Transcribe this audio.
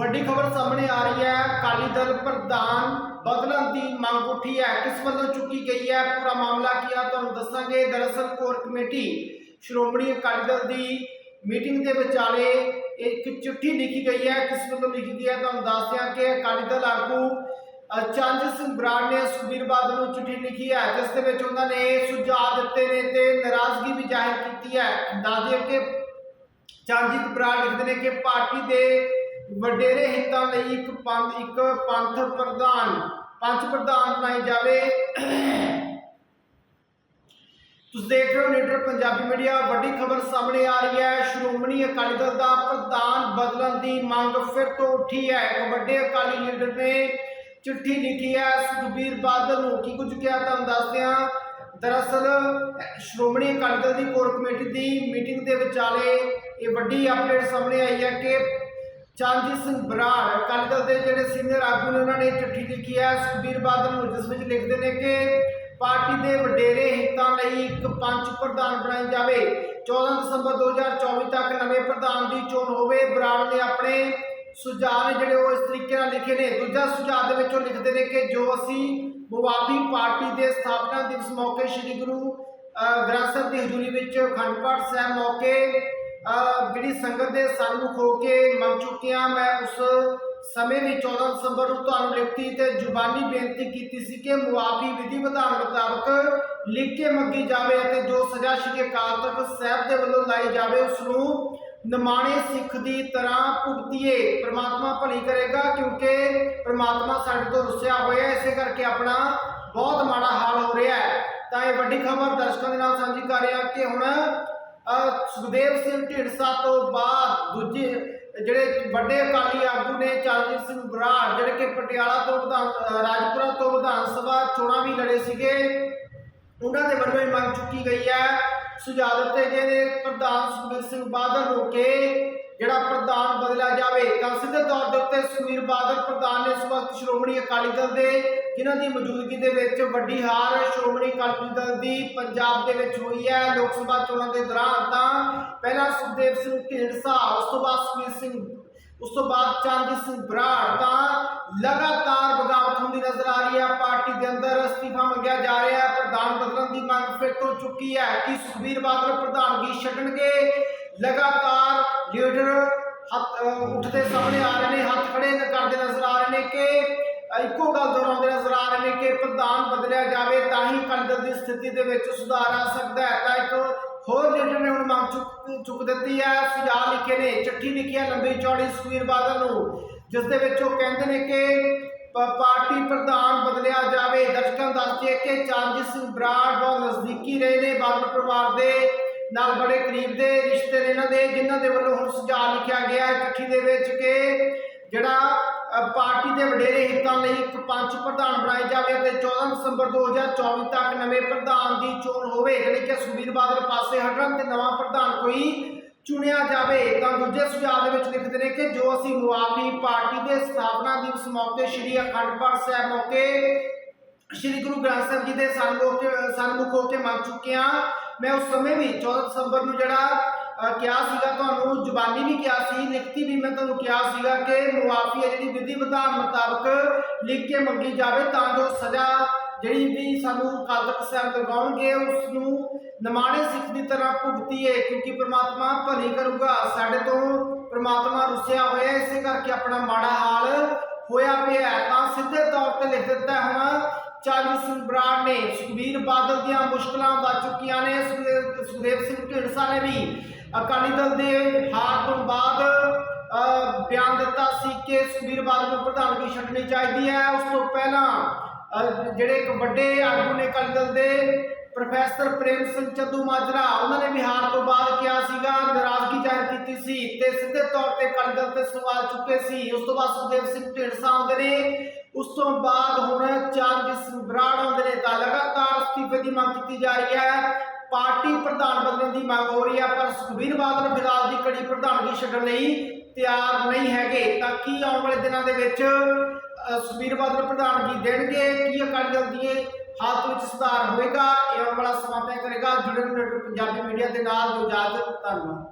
ਵੱਡੀ ਖਬਰ ਸਾਹਮਣੇ ਆ ਰਹੀ ਹੈ। ਅਕਾਲੀ ਦਲ ਪ੍ਰਧਾਨ ਬਦਲਣ ਦੀ ਮੰਗ ਉੱਠੀ ਹੈ। ਕਿਸ ਵੱਲੋਂ ਚੁੱਕੀ ਗਈ ਹੈ? ਪੂਰਾ ਮਾਮਲਾ ਕੀ ਹੈ ਤੁਹਾਨੂੰ ਦੱਸਾਂਗੇ। ਦਰਅਸਲ ਕੋਰ ਕਮੇਟੀ ਸ਼੍ਰੋਮਣੀ ਅਕਾਲੀ ਦਲ ਦੀ ਮੀਟਿੰਗ ਦੇ ਵਿਚਾਲੇ ਇੱਕ ਚਿੱਠੀ ਲਿਖੀ ਗਈ ਹੈ। ਕਿਸ ਵੱਲੋਂ ਲਿਖੀ ਗਈ ਹੈ? ਤੁਹਾਨੂੰ ਦੱਸਦੇ ਹਾਂ ਕਿ ਅਕਾਲੀ ਦਲ ਆਗੂ ਅ, ਚੰਦ ਸਿੰਘ ਬਰਾੜ ਨੇ ਸੁਖਬੀਰ ਬਾਦਲ ਨੂੰ ਚਿੱਠੀ ਲਿਖੀ ਹੈ ਜਿਸ ਦੇ ਵਿੱਚ ਉਹਨਾਂ ਨੇ ਸੁਝਾਅ ਦਿੱਤੇ ਨੇ ਤੇ ਨਾਰਾਜ਼ਗੀ ਵੀ ਜ਼ਾਹਿਰ ਕੀਤੀ ਹੈ। ਦੱਸ ਦਿਓ ਕਿ ਚਰਨਜੀਤ ਬਰਾੜ ਲਿਖਦੇ ਨੇ ਕਿ ਪਾਰਟੀ ਦੇ ਵਡੇਰੇ ਹਿੱਤਾਂ ਲਈ ਇੱਕ ਪੰਥ ਇੱਕ ਪੰਥ ਪ੍ਰਧਾਨ ਪੰਥ ਪ੍ਰਧਾਨ ਬਣਾਈ ਜਾਵੇ। ਤੁਸੀਂ ਦੇਖ ਰਹੇ ਹੋ ਲੀਡਰ ਪੰਜਾਬੀ ਮੀਡੀਆ, ਵੱਡੀ ਖਬਰ ਸਾਹਮਣੇ ਆ ਰਹੀ ਹੈ। ਸ਼੍ਰੋਮਣੀ ਅਕਾਲੀ ਦਲ ਦਾ ਪ੍ਰਧਾਨ ਬਦਲਣ ਦੀ ਮੰਗ ਫਿਰ ਤੋਂ ਉੱਠੀ ਹੈ। ਇੱਕ ਵੱਡੇ ਅਕਾਲੀ ਲੀਡਰ ਨੇ ਚਿੱਠੀ ਲਿਖੀ ਹੈ। ਸੁਖਬੀਰ ਬਾਦਲ ਨੂੰ ਕੀ ਕੁਝ ਕਿਹਾ ਤੁਹਾਨੂੰ ਦੱਸਦੇ ਹਾਂ। ਦਰਅਸਲ, ਸ਼੍ਰੋਮਣੀ ਅਕਾਲੀ ਦਲ ਦੀ ਕੋਰ ਕਮੇਟੀ ਦੀ ਮੀਟਿੰਗ ਦੇ ਵਿਚਾਲੇ ਇਹ ਵੱਡੀ ਅਪਡੇਟ ਸਾਹਮਣੇ ਆਈ ਹੈ ਕਿ ਚਰਨਜੀਤ ਸਿੰਘ ਬਰਾੜ, ਅਕਾਲੀ ਦਲ ਦੇ ਜਿਹੜੇ ਸੀਨੀਅਰ ਆਗੂ ਨੇ, ਉਹਨਾਂ ਨੇ ਚਿੱਠੀ ਲਿਖੀ ਹੈ। ਸੁਖਬੀਰ ਬਾਦਲ ਨੂੰ ਜਿਸ ਵਿੱਚ ਲਿਖਦੇ ਨੇ ਕਿ ਪਾਰਟੀ ਦੇ ਵਡੇਰੇ ਹਿੱਤਾਂ ਲਈ ਇੱਕ ਪੰਚ ਪ੍ਰਧਾਨ ਬਣਾਈ ਜਾਵੇ। 14 ਦਸੰਬਰ 2024 ਤੱਕ ਨਵੇਂ ਪ੍ਰਧਾਨ ਦੀ ਚੋਣ ਹੋਵੇ। ਬਰਾੜ ਨੇ ਆਪਣੇ ਸੁਝਾਅ ਨੇ ਜਿਹੜੇ ਉਹ ਇਸ ਤਰੀਕੇ ਨਾਲ ਲਿਖੇ ਨੇ। ਦੂਜਾ ਸੁਝਾਅ ਦੇ ਵਿੱਚ ਉਹ ਲਿਖਦੇ ਨੇ ਕਿ ਜੋ ਅਸੀਂ ਮੁਆਫੀ ਪਾਰਟੀ ਦੇ ਸਥਾਪਨਾ ਦਿਵਸ ਮੌਕੇ ਸ੍ਰੀ ਗੁਰੂ ਗ੍ਰੰਥ ਸਾਹਿਬ ਦੀ ਹਜ਼ੂਰੀ ਵਿੱਚ ਅਖੰਡ ਪਾਠ ਸਾਹਿਬ ਮੌਕੇ ਜਿਹੜੀ ਸੰਗਤ ਦੇ ਸਨਮੁਖ ਹੋ ਕੇ ਮੰਗ ਚੁੱਕਿਆ ਮੈਂ ਉਸ ਸਮੇਂ ਲਈ 14 ਦਸੰਬਰ ਨੂੰ ਤੁਹਾਨੂੰ ਲਿਖਤੀ ਤੇ ਜ਼ੁਬਾਨੀ ਬੇਨਤੀ ਕੀਤੀ ਸੀ ਕਿ ਮੁਆਫੀ ਵਿਧੀ ਵਿਧਾਨ ਮੁਤਾਬਕ ਲਿਖ ਕੇ ਮੰਗੀ ਜਾਵੇ ਅਤੇ ਜੋ ਸਜ਼ਾ ਸ਼੍ਰੀ ਅਕਾਲ ਤਖਤ ਸਾਹਿਬ ਦੇ ਵੱਲੋਂ ਲਾਈ ਜਾਵੇ ਉਸ ਨੂੰ ਨਿਮਾਣੇ ਸਿੱਖ ਦੀ ਤਰ੍ਹਾਂ ਭੁਗਤੀਏ। ਪ੍ਰਮਾਤਮਾ ਭਲੀ ਕਰੇਗਾ ਕਿਉਂਕਿ ਪ੍ਰਮਾਤਮਾ ਸਾਡੇ ਤੋਂ ਰੁੱਸਿਆ ਹੋਇਆ ਇਸੇ ਕਰਕੇ ਆਪਣਾ ਬਹੁਤ ਮਾੜਾ ਹਾਲ ਹੋ ਰਿਹਾ ਹੈ। ਤਾਂ ਇਹ ਵੱਡੀ ਖਬਰ ਦਰਸ਼ਕਾਂ ਦੇ ਨਾਲ ਸਾਂਝੀ ਕਰ ਰਿਹਾ ਕਿ ਹੁਣ ਸੁਖਦੇਵ ਸਿੰਘ ਢੀਂਡਸਾ ਤੋਂ ਬਾਅਦ ਦੂਜੇ, ਜਿਹੜੇ ਵੱਡੇ ਅਕਾਲੀ ਆਗੂ ਨੇ ਚਰਨਜੀਤ ਸਿੰਘ ਬਰਾੜ, ਜਿਹੜੇ ਕਿ ਪਟਿਆਲਾ ਤੋਂ ਵਿਧਾਨ ਰਾਜਪੁਰਾ ਤੋਂ ਵਿਧਾਨ ਸਭਾ ਚੋਣਾਂ ਵੀ ਲੜੇ ਸੀਗੇ, ਉਹਨਾਂ ਦੇ ਵੱਲੋਂ ਇਹ ਮੰਗ ਚੁੱਕੀ ਗਈ ਹੈ ਸੁਝਾਅ ਦਿੱਤੇ ਗਏ ਨੇ ਪ੍ਰਧਾਨ ਸੁਖਬੀਰ ਸਿੰਘ ਬਾਦਲ ਨੂੰ ਕਿ ਜਿਹੜਾ ਪ੍ਰਧਾਨ ਬਦਲਿਆ ਜਾਵੇ, ਤਾਂ ਸਿੱਧੇ ਤੌਰ ਦੇ ਉੱਤੇ ਸੁਖਬੀਰ ਬਾਦਲ ਪ੍ਰਧਾਨ ਨੇ ਇਸ ਵਕਤ ਸ਼੍ਰੋਮਣੀ ਅਕਾਲੀ ਦਲ ਦੇ, ਜਿਨ੍ਹਾਂ ਦੀ ਮੌਜੂਦਗੀ ਦੇ ਵਿੱਚ ਵੱਡੀ ਹਾਰ ਸ਼੍ਰੋਮਣੀ ਅਕਾਲੀ ਦਲ ਦੀ ਪੰਜਾਬ ਦੇ ਵਿੱਚ ਹੋਈ ਹੈ। ਲੋਕ ਸਭਾ ਚੋਣਾਂ ਦੇ ਦੌਰਾਨ ਤਾਂ ਪਹਿਲਾਂ ਸੁਖਦੇਵ ਸਿੰਘ ਢੀਂਡਸਾ, ਉਸ ਤੋਂ ਬਾਅਦ ਸੁਖਬੀਰ ਸਿੰਘ, ਉਸ ਤੋਂ ਬਾਅਦ ਚਰਨਜੀਤ ਸਿੰਘ ਬਰਾੜ ਤਾਂ ਲਗਾਤਾਰ ਬਗਾਵਤ ਹੁੰਦੀ ਨਜ਼ਰ ਆ ਰਹੀ ਹੈ। ਪਾਰਟੀ ਦੇ ਅੰਦਰ ਅਸਤੀਫਾ ਮੰਗਿਆ ਜਾ ਰਿਹਾ ਹੈ। ਪ੍ਰਧਾਨ ਬਦਲਣ ਦੀ ਮੰਗ ਫਿਰ ਤੋਂ ਚੁੱਕੀ ਹੈ ਕਿ ਸੁਖਬੀਰ ਬਾਦਲ ਪ੍ਰਧਾਨਗੀ ਛੱਡਣਗੇ। ਲਗਾਤਾਰ ਲੀਡਰ ਹੱਥ ਉੱਠਦੇ ਸਾਹਮਣੇ ਆ ਰਹੇ ਨੇ, ਹੱਥ ਖੜੇ ਕਰਦੇ ਨਜ਼ਰ ਆ ਰਹੇ ਨੇ ਕਿ ਇੱਕੋ ਗੱਲ ਦੁਹਰਾਉਂਦੇ ਨਜ਼ਰ ਆ ਰਹੇ ਨੇ ਕਿ ਪ੍ਰਧਾਨ ਬਦਲਿਆ ਜਾਵੇ ਤਾਂ ਹੀ ਅਕਾਲੀ ਦੀ ਸਥਿਤੀ ਦੇ ਵਿੱਚ ਸੁਧਾਰ ਆ ਸਕਦਾ ਹੈ। ਤਾਂ ਇੱਕ ਹੋਰ ਲੀਡਰ ਨੇ ਹੁਣ ਮੰਗ ਚੁੱਕ ਚੁੱਕ ਦਿੱਤੀ ਹੈ, ਸੁਝਾਅ ਲਿਖੇ ਨੇ, ਚਿੱਠੀ ਲਿਖੀ ਹੈ ਲੰਬੀ ਚੌੜੀ ਸੁਖਬੀਰ ਬਾਦਲ ਨੂੰ, ਜਿਸ ਦੇ ਵਿੱਚ ਉਹ ਕਹਿੰਦੇ ਨੇ ਕਿ ਪਾਰਟੀ ਪ੍ਰਧਾਨ ਬਦਲਿਆ ਜਾਵੇ। ਦਰਸ਼ਕਾਂ ਨੂੰ ਦੱਸ ਦਈਏ ਕਿ ਚਰਨਜੀਤ ਸਿੰਘ ਬਰਾੜ ਬਹੁਤ ਨਜ਼ਦੀਕੀ ਰਹੇ ਨੇ, ਬਾਦਲ ਪਰਿਵਾਰ ਦੇ ਨਾਲ ਬੜੇ ਕਰੀਬ ਦੇ ਰਿਸ਼ਤੇ ਨੇ ਇਹਨਾਂ ਦੇ, ਜਿਨ੍ਹਾਂ ਦੇ ਵੱਲੋਂ ਹੁਣ ਸੁਝਾਅ ਲਿਖਿਆ ਗਿਆ ਹੈ ਚਿੱਠੀ ਦੇ ਵਿੱਚ ਕਿ ਜਿਹੜਾ ਪਾਰਟੀ ਦੇ ਵਡੇਰੇ ਹਿੱਤਾਂ ਲਈ ਇੱਕ ਪੰਚ ਪ੍ਰਧਾਨ ਬਣਾਏ ਜਾਵੇ ਅਤੇ 14 ਦਸੰਬਰ 2024 ਤੱਕ ਨਵੇਂ ਪ੍ਰਧਾਨ ਦੀ ਚੋਣ ਹੋਵੇ, ਯਾਨੀ ਕਿ ਸੁਖਬੀਰ ਬਾਦਲ ਪਾਸੇ ਹਟਣ ਤੇ ਨਵਾਂ ਪ੍ਰਧਾਨ ਕੋਈ ਚੁਣਿਆ ਜਾਵੇ, ਤਾਂ ਦੂਜੇ ਸੁਝਾਅ ਦੇ ਵਿੱਚ ਲਿਖਦੇ ਨੇ ਕਿ ਜੋ ਅਸੀਂ ਮੁਆਫੀ ਪਾਰਟੀ ਦੇ ਸਥਾਪਨਾ ਦਿਵਸ ਮੌਕੇ ਸ੍ਰੀ ਅਖੰਡ ਪਾਠ ਸਾਹਿਬ ਮੌਕੇ ਸ਼੍ਰੀ ਗੁਰੂ ਗ੍ਰੰਥ ਸਾਹਿਬ ਜੀ ਦੇ ਸਨਮੁਖ ਸਨਮੁਖ ਹੋ ਕੇ ਮੰਗ ਚੁੱਕੇ ਹਾਂ ਮੈਂ ਉਸ ਸਮੇਂ ਵੀ 14 ਦਸੰਬਰ ਨੂੰ ਜਿਹੜਾ ਕਿਹਾ ਸੀਗਾ, ਤੁਹਾਨੂੰ ਜ਼ੁਬਾਨੀ ਵੀ ਕਿਹਾ ਸੀ, ਲਿਖਤੀ ਵੀ ਮੈਂ ਤੁਹਾਨੂੰ ਕਿਹਾ ਸੀਗਾ ਕਿ ਮੁਆਫੀ ਹੈ ਜਿਹੜੀ ਵਿਧੀ ਵਿਧਾਨ ਮੁਤਾਬਕ ਲਿਖ ਕੇ ਮੰਗੀ ਜਾਵੇ ਤਾਂ ਜੋ ਸਜ਼ਾ ਜਿਹੜੀ ਵੀ ਸਾਨੂੰ ਕਾਦਕ ਸਾਹਿਬ ਲਗਾਉਣਗੇ ਉਸ ਨੂੰ ਨਿਮਾਣੇ ਸਿੱਖ ਦੀ ਤਰ੍ਹਾਂ ਭੁਗਤੀਏ, ਕਿਉਂਕਿ ਪ੍ਰਮਾਤਮਾ ਭਲੀ ਕਰੂਗਾ। ਸਾਡੇ ਤੋਂ ਪ੍ਰਮਾਤਮਾ ਰੁੱਸਿਆ ਹੋਇਆ, ਇਸੇ ਕਰਕੇ ਆਪਣਾ ਮਾੜਾ ਹਾਲ ਹੋਇਆ ਪਿਆ ਤਾਂ ਸਿੱਧੇ ਤੌਰ ਤੇ ਲਿਖ ਦਿੱਤਾ ਹੁਣ ਚਰਨਜੀਤ ਸਿੰਘ ਬਰਾੜ ਨੇ ਸੁਖਬੀਰ ਬਾਦਲ ਦੀਆਂ ਮੁਸ਼ਕਲਾਂ ਵੱਧ ਚੁੱਕੀਆਂ ਨੇ, ਸੁਖਦੇਵ ਸੁਖਦੇਵ ਸਿੰਘ ਢੀਂਡਸਾ ਨੇ ਵੀ ਅਕਾਲੀ ਦਲ ਦੇ ਹਾਰ ਤੋਂ ਬਾਅਦ ਬਿਆਨ ਦਿੱਤਾ ਸੀ ਕਿ ਸੁਖਬੀਰ ਬਾਦਲ ਨੂੰ ਪ੍ਰਧਾਨਗੀ ਛੱਡਣੀ ਚਾਹੀਦੀ ਹੈ। ਉਸ ਤੋਂ ਪਹਿਲਾਂ ਜਿਹੜੇ ਇੱਕ ਵੱਡੇ ਆਗੂ ਨੇ ਅਕਾਲੀ ਦਲ ਦੇ ਪ੍ਰੋਫੈਸਰ ਪ੍ਰੇਮ ਸਿੰਘ ਚੱਦੂ ਮਾਜਰਾ, ਉਹਨਾਂ ਨੇ ਬਿਹਾਰ ਤੋਂ ਬਾਅਦ ਕਿਹਾ ਸੀਗਾ, ਨਾਰਾਜ਼ਗੀ ਜ਼ਾਹਿਰ ਕੀਤੀ ਸੀ ਤੇ ਸਿੱਧੇ ਤੌਰ ਤੇ ਅਕਾਲੀ ਤੇ ਸਵਾਲ ਚੁੱਕੇ ਸੀ। ਉਸ ਤੋਂ ਬਾਅਦ ਸੁਖਦੇਵ ਸਿੰਘ ਢੀਂਡਸਾ ਆਉਂਦੇ ਨੇ। ਉਸ ਤੋਂ ਬਾਅਦ ਹੁਣ ਚਰਨਜੀਤ ਸਿੰਘ ਬਰਾੜ ਆਉਂਦੇ ਨੇ ਤਾਂ ਲਗਾਤਾਰ ਅਸਤੀਫੇ ਦੀ ਮੰਗ ਕੀਤੀ ਜਾ ਰਹੀ ਹੈ। ਪਾਰਟੀ ਪ੍ਰਧਾਨ ਬਦਲਣ ਦੀ ਮੰਗ ਹੋ ਰਹੀ ਹੈ, ਪਰ ਸੁਖਬੀਰ ਬਾਦਲ ਫਿਲਹਾਲ ਦੀ ਕੜੀ ਪ੍ਰਧਾਨਗੀ ਛੱਡਣ ਲਈ ਤਿਆਰ ਨਹੀਂ ਹੈਗੇ। ਤਾਂ ਕੀ ਆਉਣ ਵਾਲੇ ਦਿਨਾਂ ਦੇ ਵਿੱਚ ਸੁਖਬੀਰ ਬਾਦਲ ਪ੍ਰਧਾਨਗੀ ਦੇਣਗੇ? ਕੀ ਅਕਾਲੀ ਦਲ ਦੀ ਹਾਲਤ ਵਿੱਚ ਸੁਧਾਰ ਹੋਏਗਾ, ਇਹ ਵਾਲਾ ਸਮਾਂ ਤੈਅ ਕਰੇਗਾ। ਜੁੜੇ ਰਹੋ ਪੰਜਾਬੀ ਮੀਡੀਆ ਦੇ ਨਾਲ, ਜੋ ਇਜਾਜ਼ਤ ਧੰਨਵਾਦ